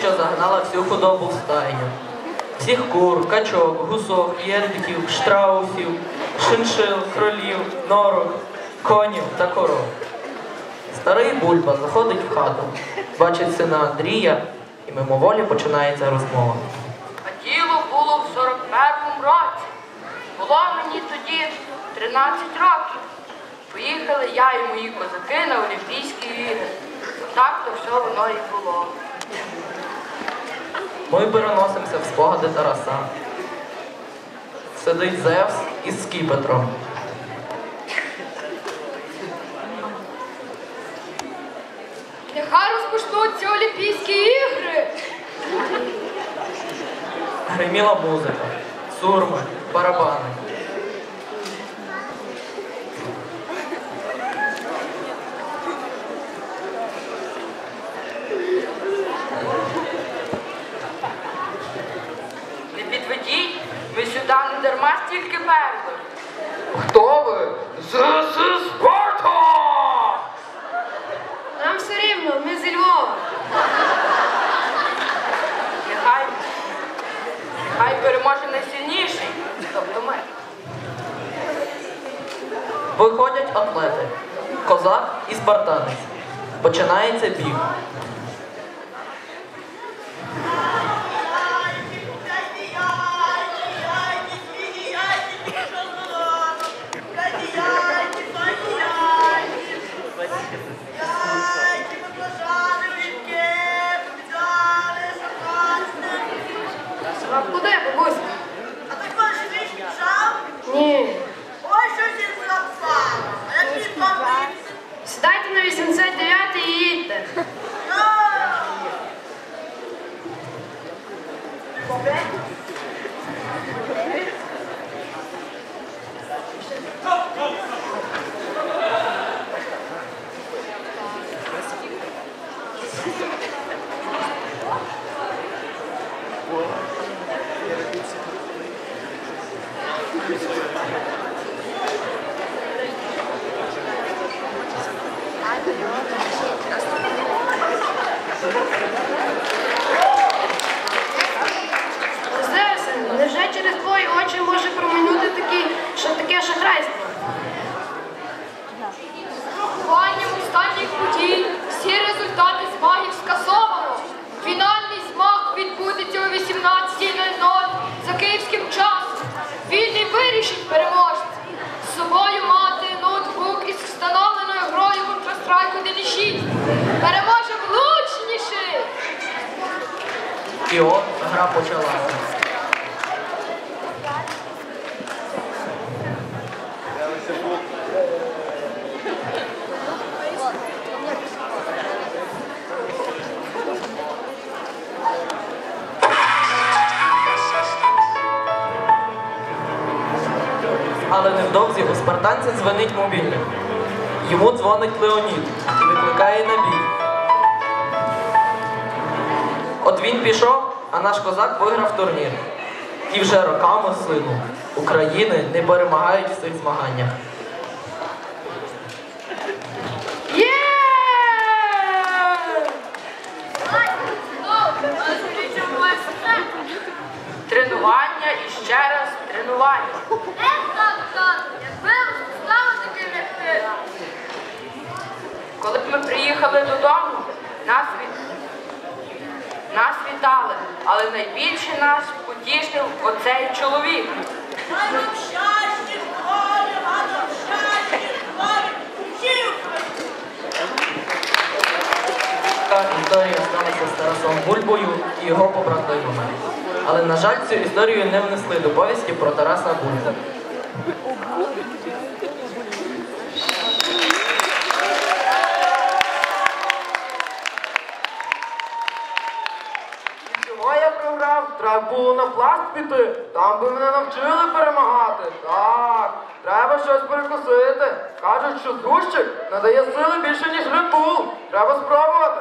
що загнала всю худобу в стайню. Всіх кур, качок, гусок, єрдиків, штраусів, шиншил, кролів, норок, конів та коров. Старий бульба заходить в хату, бачить сина Андрія, і мимоволі починається розмова. А діло було в 41-му році. Було мені тоді 13 років. Поїхали я і мої козаки на Олімпійські ігри. Так то все воно і було. Ми переносимося в спогади Тараса. Сидить Зевс із скіпетром. Нехай розпочнуться Олімпійські ігри. Гриміла музика, сурми, барабани. Не підведіть, ми сюди не стільки мерзли. Хто ви? This is Sparta! Нам все рівно, ми зі Львова. Нехай, нехай переможе найсильніший, тобто ми. Виходять атлети, козак і спартанець. Починається біг. Сідайте на 89 і їдьте. Зевсе, 1.6. Переможе влучніший! І от гра почалася. Але невдовзі у спартанця дзвонить мобільник. Йому дзвонить Леонід і викликає на бій. От він пішов, а наш козак виграв турнір. І вже роками слину. України не перемагають в цих змаганнях. Є! Тренування і ще раз тренування. Коли б ми приїхали додому, нас, від... нас вітали, але найбільше нас потішив оцей чоловік. А нам щастя, а нам щастя, волю. Дівки! Така історія сталася з Тарасом Бульбою і його побратимами. Але, на жаль, цю історію не внесли до повісті про Тараса Бульбу. Було піти. Там би мене навчили перемагати. Так, треба щось перекусити. Кажуть, що згущик надає сили більше, ніж Red Треба спробувати.